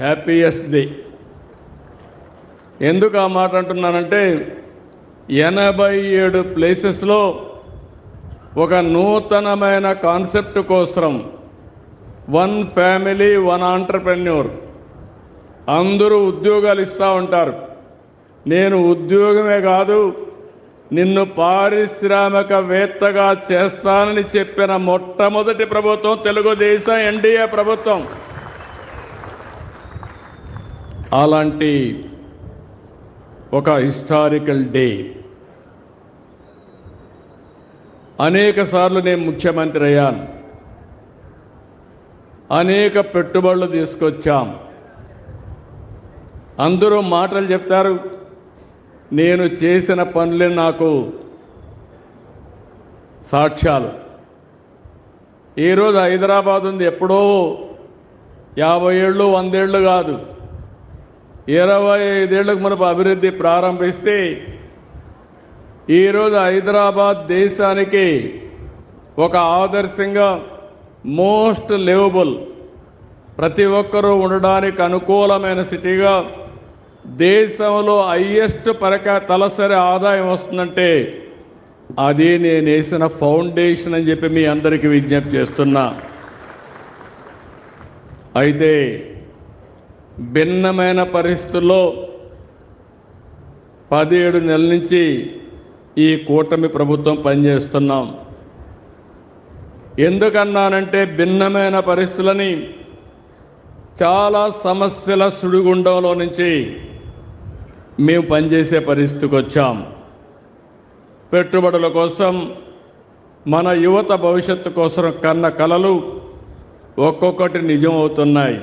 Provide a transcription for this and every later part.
Happiest day ఎందుకు ఆ మాట అంటున్నానంటే ఎనభై ఏడు ప్లేసెస్లో ఒక నూతనమైన కాన్సెప్ట్ కోసం వన్ ఫ్యామిలీ వన్ ఆంటర్ప్రెన్యూర్ అందరూ ఉద్యోగాలు ఇస్తూ ఉంటారు. నేను ఉద్యోగమే కాదు నిన్ను పారిశ్రామికవేత్తగా చేస్తానని చెప్పిన మొట్టమొదటి ప్రభుత్వం తెలుగుదేశం ఎన్డీఏ ప్రభుత్వం. అలాంటి ఒక హిస్టారికల్ డే. అనేక సార్లు నేను ముఖ్యమంత్రి అయ్యాను. అనేక పెట్టుబడులు తీసుకొచ్చాం. అందరూ మాటలు చెప్తారు నేను చేసిన పనులే నాకు సాక్ష్యాలు. ఈరోజు హైదరాబాద్ ఉంది ఎప్పుడో యాభై ఏళ్ళు వందేళ్ళు కాదు. ఇరవై ఐదేళ్ళకు మనకు అభివృద్ధి ప్రారంభిస్తే ఈరోజు హైదరాబాద్ దేశానికి ఒక ఆదర్శంగా మోస్ట్ లివబుల్ ప్రతి ఒక్కరూ ఉండడానికి అనుకూలమైన సిటీగా దేశంలో హయ్యెస్ట్ పరక తలసరి ఆదాయం వస్తుందంటే అది నేను వేసిన ఫౌండేషన్ అని చెప్పి మీ అందరికీ విజ్ఞప్తి చేస్తున్నా. అయితే భిన్నమైన పరిస్థితుల్లో పదిహేడు నెలల నుంచి ఈ కూటమి ప్రభుత్వం పనిచేస్తున్నాం. ఎందుకన్నానంటే భిన్నమైన పరిస్థితులని చాలా సమస్యల సుడిగుండంలో నుంచి మేము పనిచేసే పరిస్థితికి వచ్చాం. పెట్టుబడుల కోసం మన యువత భవిష్యత్తు కోసం కన్న కలలు ఒక్కొక్కటి నిజం అవుతున్నాయి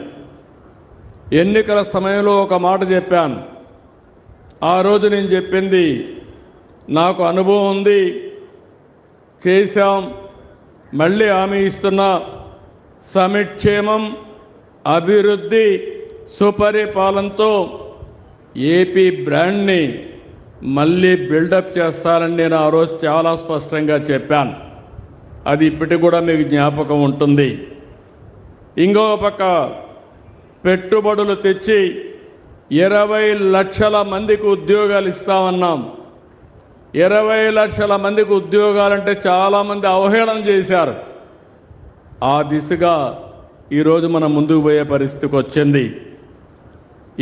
ఎన్నికల సమయంలో ఒక మాట చెప్పాను. ఆ రోజు నేను చెప్పింది నాకు అనుభవం ఉంది చేశాం మళ్ళీ హామీ ఇస్తున్నా. సమిక్షేమం అభివృద్ధి సుపరిపాలనతో ఏపీ బ్రాండ్ని మళ్ళీ బిల్డప్ చేస్తానని నేను ఆ రోజు చాలా స్పష్టంగా చెప్పాను. అది ఇప్పటికి కూడా మీకు జ్ఞాపకం ఉంటుంది. ఇంకో పక్క పెట్టుబడులు తెచ్చి ఇరవై లక్షల మందికి ఉద్యోగాలు ఇస్తామన్నాం. ఇరవై లక్షల మందికి ఉద్యోగాలంటే చాలామంది అవహేళన చేశారు. ఆ దిశగా ఈరోజు మనం ముందుకు పోయే పరిస్థితికి వచ్చింది.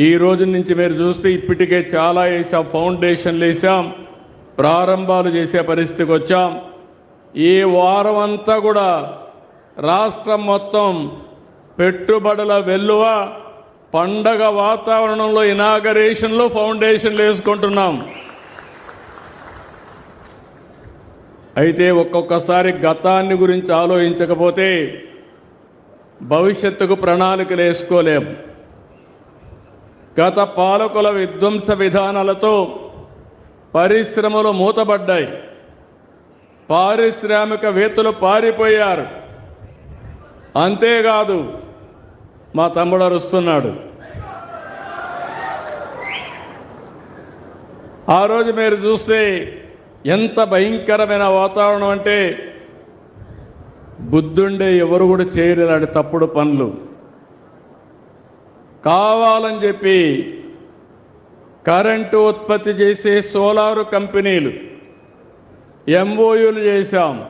ఈ రోజు నుంచి మీరు చూస్తే ఇప్పటికే చాలా వేసాం ఫౌండేషన్లు వేసాం ప్రారంభాలు చేసే పరిస్థితికి వచ్చాం. ఈ వారం అంతా కూడా రాష్ట్రం మొత్తం పెట్టుబడుల వెల్లువ పండగ వాతావరణంలో ఇనాగరేషన్లో ఫౌండేషన్లు వేసుకుంటున్నాం. అయితే ఒక్కొక్కసారి గతాన్ని గురించి ఆలోచించకపోతే భవిష్యత్తుకు ప్రణాళికలు వేసుకోలేం. గత పాలకుల విధ్వంస విధానాలతో పరిశ్రమలు మూతబడ్డాయి పారిశ్రామికవేత్తలు పారిపోయారు. అంతేకాదు మా తమ్ముడు అరుస్తున్నాడు. ఆ రోజు మీరు చూస్తే ఎంత భయంకరమైన వాతావరణం అంటే బుద్ధుండే ఎవరు కూడా చేయరు ఇలాంటి తప్పుడు పనులు. కావాలని చెప్పి కరెంటు ఉత్పత్తి చేసే సోలారు కంపెనీలు ఎంఓయూలు చేశాం.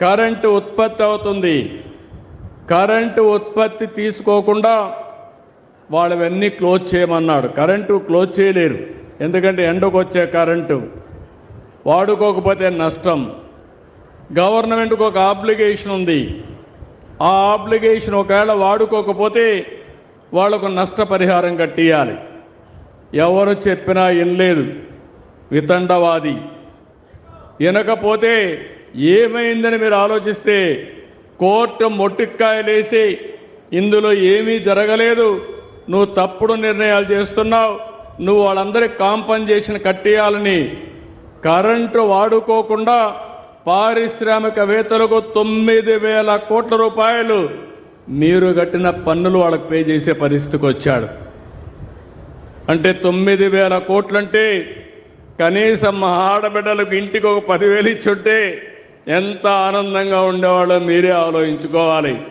కరెంటు ఉత్పత్తి అవుతుంది. కరెంటు ఉత్పత్తి తీసుకోకుండా వాళ్ళవన్నీ క్లోజ్ చేయమన్నాడు. కరెంటు క్లోజ్ చేయలేరు. ఎందుకంటే ఎండకు వచ్చే కరెంటు. వాడుకోకపోతే నష్టం. గవర్నమెంట్కి ఒక ఆబ్లిగేషన్ ఉంది. ఆ ఆబ్లిగేషన్ ఒకవేళ వాడుకోకపోతే వాళ్ళకు నష్టపరిహారం కట్టియాలి. ఎవరు చెప్పినా వినలేదు. వితండవాది. వినకపోతే ఏమైందని మీరు ఆలోచిస్తే కోర్టు మొట్టిక్కాయలేసి ఇందులో ఏమీ జరగలేదు. నువ్వు తప్పుడు నిర్ణయాలు చేస్తున్నావు. నువ్వు వాళ్ళందరికీ కాంపన్సేషన్ కట్టేయాలని కరెంటు వాడుకోకుండా పారిశ్రామికవేత్తలకు తొమ్మిది వేల కోట్ల రూపాయలు మీరు కట్టిన పన్నులు వాళ్ళకి పే చేసే పరిస్థితికి వచ్చాడు. అంటే తొమ్మిది వేల కోట్లంటే కనీసం ఆడబిడ్డలకు ఇంటికి ఒక పదివేలు ఇచ్చుంటే ఎంత ఆనందంగా ఉండేవాళ్ళో మీరే ఆలోచించుకోవాలి.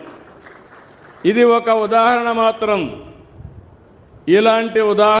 ఇది ఒక ఉదాహరణ మాత్రం. ఇలాంటి ఉదాహరణ